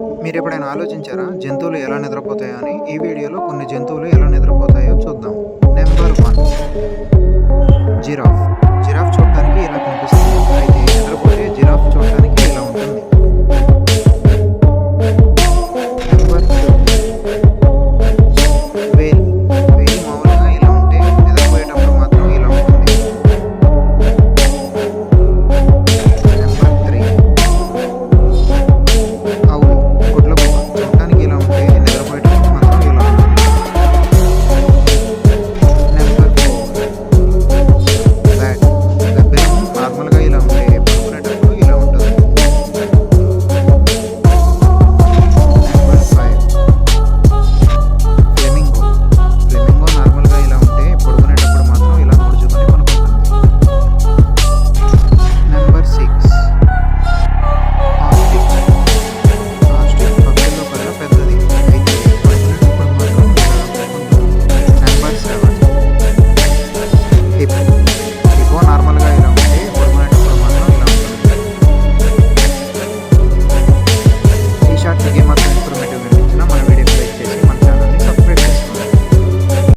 మీరు ఎప్పుడైనా ఆలోచించారా? జంతువులు ఎలా నిద్రపోతాయని? ఈ వీడియోలో కొన్ని జంతువులు ఎలా నిద్రపో